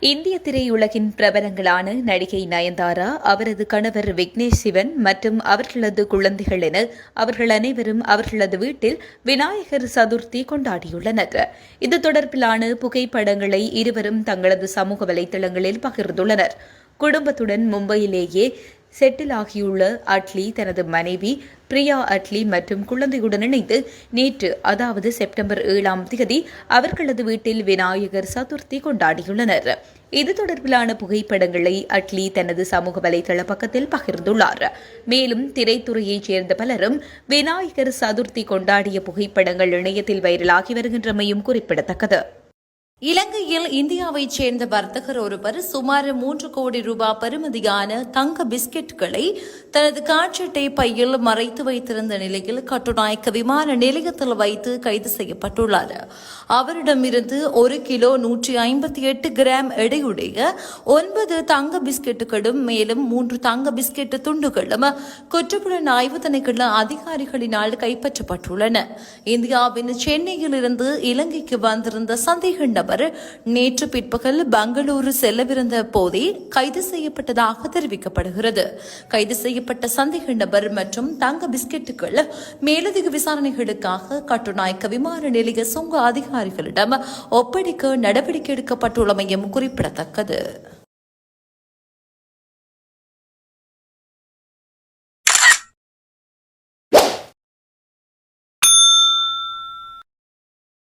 இந்திய திரையுலகின் பிரபலங்களான நடிகை நயன்தாரா அவரது கணவர் விக்னேஷ் சிவன் மற்றும் அவர்களது குழந்தைகள் என அவர்கள் அனைவரும் அவர்களது வீட்டில் விநாயகர் சதுர்த்தி கொண்டாடியுள்ளனர். இது தொடர்பிலான புகைப்படங்களை இருவரும் தங்களது சமூக வலைதளங்களில் பகிர்ந்துள்ளனர். குடும்பத்துடன் மும்பையிலேயே செட்டில் ஆகியுள்ள அட்லி தனது மனைவி பிரியா அட்லி மற்றும் குழந்தையுடன் இணைந்து நேற்று அதாவது செப்டம்பர் ஏழாம் தேதி அவர்களது வீட்டில் விநாயகர் சதுர்த்தி கொண்டாடியுள்ளனர். இது தொடர்பிலான புகைப்படங்களை அட்லி தனது சமூக வலைதள பக்கத்தில் பகிர்ந்துள்ளார். மேலும் திரைத்துறையைச் சேர்ந்த பலரும் விநாயகர் சதுர்த்தி கொண்டாடிய புகைப்படங்கள் இணையத்தில் வைரலாகி வருகின்றமையும் குறிப்பிடத்தக்கது. இலங்கையில் இந்தியாவைச் சேர்ந்த வர்த்தகர் ஒருவர் சுமார் மூன்று கோடி ரூபாய் பெறுமதியான தங்க பிஸ்கெட்டுகளை தனது காட்சட்டை பையில் மறைத்து வைத்திருந்த நிலையில் கட்டுநாயக்க விமான நிலையத்தில் வைத்து கைது செய்யப்பட்டுள்ளார். அவரிடமிருந்து ஒரு கிலோ நூற்றி ஐம்பத்தி எட்டு கிராம் எடையுடைய ஒன்பது தங்க பிஸ்கெட்டுகளும் மேலும் மூன்று தங்க பிஸ்கெட் துண்டுகளும் குற்றப்புலன் ஆய்வு திணைக்கள அதிகாரிகளினால் கைப்பற்றப்பட்டுள்ளன. இந்தியாவின் சென்னையில் இருந்து இலங்கைக்கு வந்திருந்த சந்தேக நபர் நேற்று பிற்பகல் பெங்களூரு செல்லவிருந்த போதே கைது செய்யப்பட்டதாக தெரிவிக்கப்படுகிறது. கைது செய்யப்பட்ட சந்தேக நபர் மற்றும் தங்க பிஸ்கெட்டுகள் மேலதிக விசாரணைகளுக்காக கட்டுநாயக்க விமான நிலைய சுங்க அதிகாரிகளிடம் ஒப்படைக்க நடவடிக்கை எடுக்கப்பட்டுள்ளமையும் குறிப்பிடத்தக்கது.